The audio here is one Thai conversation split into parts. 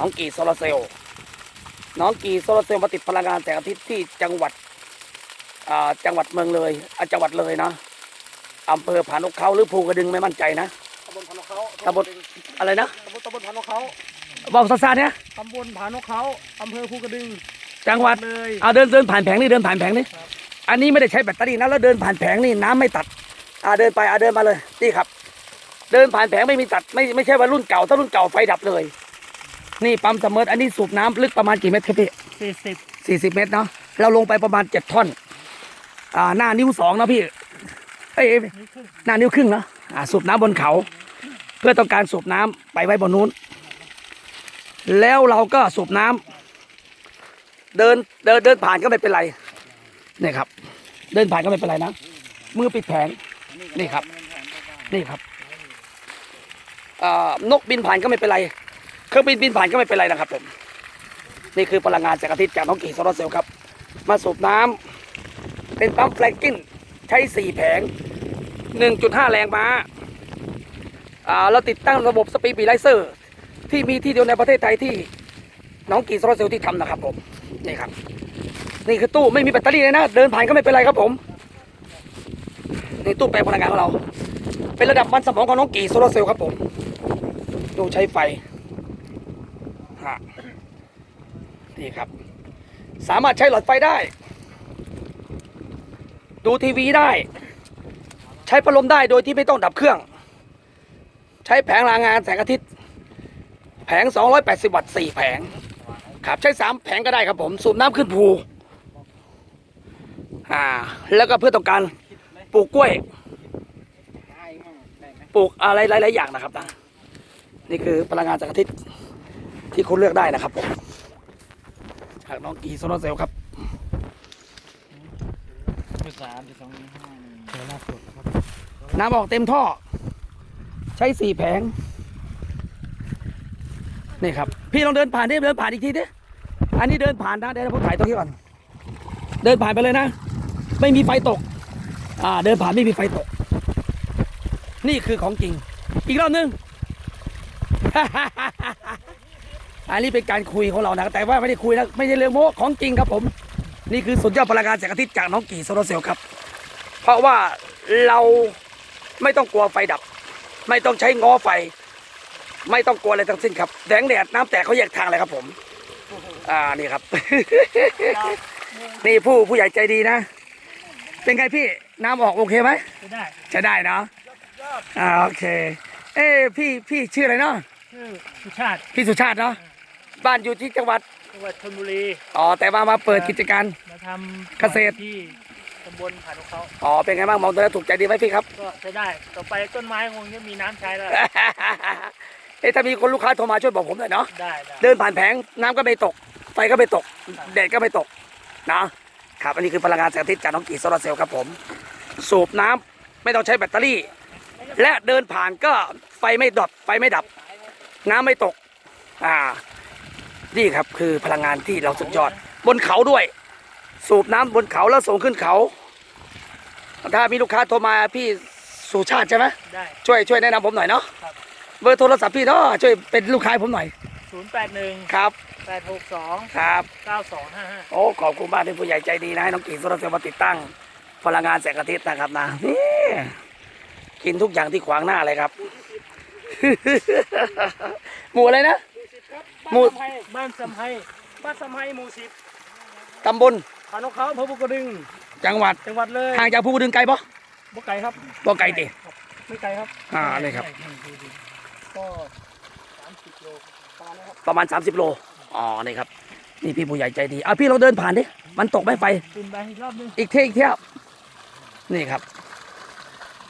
น้องกีโซลาร์เซลล์น้องกีโซลาร์เซลล์มาติดพลังงานแสงอาทิตย์ที่จังหวัดอ่าจังหวัดเมืองเลยอ่าจังหวัดเลยนะอำเภอผานกเขาหรือภูกระดึงไม่มั่นใจนะตำบลผานกเขาตำบลอะไรนะตำบลตำบลผานกเขาบอกสั้นๆเนี่ยตำบลผานกเขาอำเภอภูกระดึง จังหวัดเลยเอาเดินเดินผ่านแผงนี่เดินผ่านแผงนี่ครับอันนี้ไม่ได้ใช้แบตเตอรี่นะแล้วเดินผ่านแผงนี่น้ำไม่ตัดอ่าเดินไปอ่าเดินมาเลยนี่ครับ เดินผ่านแผงไม่มีตัดไม่ไม่ใช่ว่ารุ่นเก่าถ้ารุ่นเก่าไฟดับเลย นี่ปั๊มเสมออันนี้สูบน้ำลึกประมาณกี่เมตรครับพี่สี่สิบสี่สิบเมตรเนาะเราลงไปประมาณเจ็ดท่อน อ่าหน้านิ้วสองนะพี่เอ้ยเอ้ยหน้านิ้วครึ่งเนาะอ่าสูบน้ำบนเขา เพื่อต้องการสูบน้ำไปไว้บนนู้น แล้วเราก็สูบน้ำเดินเดินเดินผ่านก็ไม่เป็นไรนี่ครับ เดินผ่านก็ไม่เป็นไรนะมือปิดแผงนี่ครับ นี่ครับอ่านกบินผ่านก็ไม่เป็นไร เครื่องบินบินผ่านก็ไม่เป็นไรนะครับผมนี่คือพลังงานแสงอาทิตย์จากน้องกี่โซลาร์เซลล์ครับ มาสูบน้ำเป็นปั๊มแฟลกกินใช้ 4 แผง 1.5 แรงม้าอ่าเราติดตั้งระบบสปีปีไลเซอร์ ที่มีที่เดียวในประเทศไทยที่น้องกี่โซลาร์เซลล์ที่ทำนะครับผมนี่ครับ นี่คือตู้ไม่มีแบตเตอรี่เลยนะ เดินผ่านก็ไม่เป็นไรครับผมนี่ตู้แปลงพลังงานของเรา เป็นระดับมันสมองของน้องกี่โซลาร์เซลล์ครับผมตู้ใช้ไฟฮะ นี่ครับ สามารถใช้หลอดไฟได้ ดูทีวีได้ ใช้พัดลมได้โดยที่ไม่ต้องดับเครื่อง ใช้แผงพลังงานแสงอาทิตย์ แผง 280 วัตต์4แผง ครับใช้ 3 แผงก็ได้ครับผมสูบน้ำขึ้นภูอ่าแล้วก็เพื่อต้องการปลูกกล้วย ปลูกอะไรหลายๆอย่างนะครับนะนี่คือพลังงานแสงอาทิตย์ที่คุณเลือกได้นะครับผม จากน้องกีโซลาร์เซลล์ครับจุดสามจุดสองห้าเจอล่าสุดนะครับน้ำออกเต็มท่อ ใช้สี่แผง นี่ครับ พี่ลองเดินผ่านดิเดินผ่านอีกทีดิอันนี้เดินผ่านนะเดี๋ยวผมถ่ายตรงนี้ก่อน เดินผ่านไปเลยนะ ไม่มีไฟตก อ่า เดินผ่านไม่มีไฟตก นี่คือของจริง อีกรอบหนึง อันนี้เป็นการคุยของเรานะแต่ว่าไม่ได้คุยนะไม่ใช่เรื่องโม้ของจริงครับผม นี่คือสุดยอดพลังงานแสงอาทิตย์จากน้องกี่โซลาร์เซลล์ครับ เพราะว่าเราไม่ต้องกลัวไฟดับ ไม่ต้องใช้ง้อไฟ ไม่ต้องกลัวอะไรทั้งสิ้นครับแสงแดดน้ำแตกเขาแยกทางเลยครับผม อ่านี่ครับ นี่ผู้ผู้ใหญ่ใจดีนะ เป็นไงพี่น้ำออกโอเคไหมไม่ได้จะได้เนาะอ่าโอเค เอ้พี่พี่ชื่ออะไรเนาะชื่อสุชาติ พี่สุชาติเนาะ บ้านอยู่ที่จังหวัดจังหวัดชลบุรีอ๋อแต่มามาเปิดกิจการ มาทำเกษตร ที่ตำบลผานกเขาอ๋อเป็นไงบ้างมองตัวแล้วถูกใจดีไหมพี่ครับ ก็จะได้ต่อไปต้นไม้คงจะมีน้ำใช้แล้ว เอ้ถ้ามีคนลูกค้าโทรมาช่วยบอกผมหน่อยเนาะได้ได้ เดินผ่านแผงน้ำก็ไม่ตก ไฟก็ไม่ตกแดดก็ไม่ตกนะครับอันนี้คือพลังงานแสงอาทิตย์จากน้องกีโซลาร์เซลล์ครับผม สูบน้ำไม่ต้องใช้แบตเตอรี่ และเดินผ่านก็ไฟไม่ดอดไฟไม่ดับ น้ำไม่ตก อ่า นี่ครับคือพลังงานที่เราสุดยอด บนเขาด้วย สูบน้ำบนเขาแล้วส่งขึ้นเขา ถ้ามีลูกค้าโทรมาพี่สุชาติใช่ไหมได้ช่วยช่วยแนะนำผมหน่อยเนาะครับเบอร์โทรศัพท์พี่เนาะช่วยเป็นลูกค้าให้ผมหน่อยศูนย์แปดหนึ่งครับแปดหกสองครับเก้าสองห้าห้าโอ้ขอบคุณมากที่ผู้ใหญ่ใจดีนะให้น้องกิ่งโซลาร์เซลล์มาติดตั้ง พลังงานแสงอาทิตย์นะครับนะนี่กินทุกอย่างที่ขวางหน้าเลยครับ หมู่อะไรนะ หมู่บ้านสำไพบ้านสำไพหมู่สิบตำบลผานกเขาอำเภอภูกระดึง จังหวัดจังหวัดเลยห่างจากภูกระดึงไกลปะบ่ไก่ครับบ่ไกลติครับไม่ไกลครับอ่านี่ครับก็สามสิบโลประมาณนะครับประมาณ 30 โล อ๋อ นี่ครับ นี่พี่ผู้ใหญ่ใจดีอะพี่ลองเดินผ่านดิ มันตกไหมไฟขึ้นไปอีกรอบหนึงอีกเที่ยวอีกเที่ยวนี่ครับ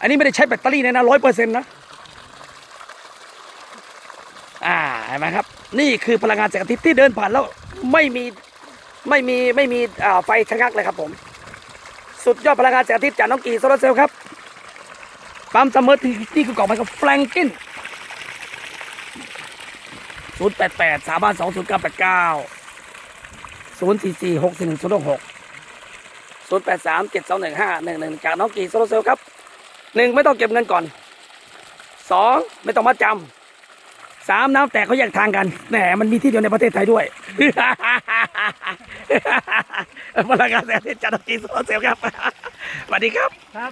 อันนี้ไม่ได้ใช้แบตเตอรี่เลยนะร้อยเปอร์เซ็นต์นะ อ่า เห็นไหมครับ นี่คือพลังงานแสงอาทิตย์ที่เดินผ่านแล้วไม่มีไม่มีไม่มีไฟชะงักเลยครับผม สุดยอดพลังงานแสงอาทิตย์จากน้องกีโซลาร์เซลล์ครับปั๊มเสมอที่นี่คือกล่องมันกับแฟรงกินศูนย์แปดแปดสามสองศูนย์เก้าแปดเก้าศูนย์สี่สี่หกสี่หนึ่งศูนย์หกศูนย์แปดสามเจ็ดสองหนึ่งห้าหนึ่งหนึ่งจากน้องกีโซลาร์เซลล์ครับหนึ่งไม่ต้องเก็บเงินก่อนสองไม่ต้องมาจำ สามน้ำแตกเขาแยกทางกันแหมมันมีที่เดียวในประเทศไทยด้วยพลังงานแสงอาทิตย์จันทร์จีโซเซลครับสวัสดีครับครับ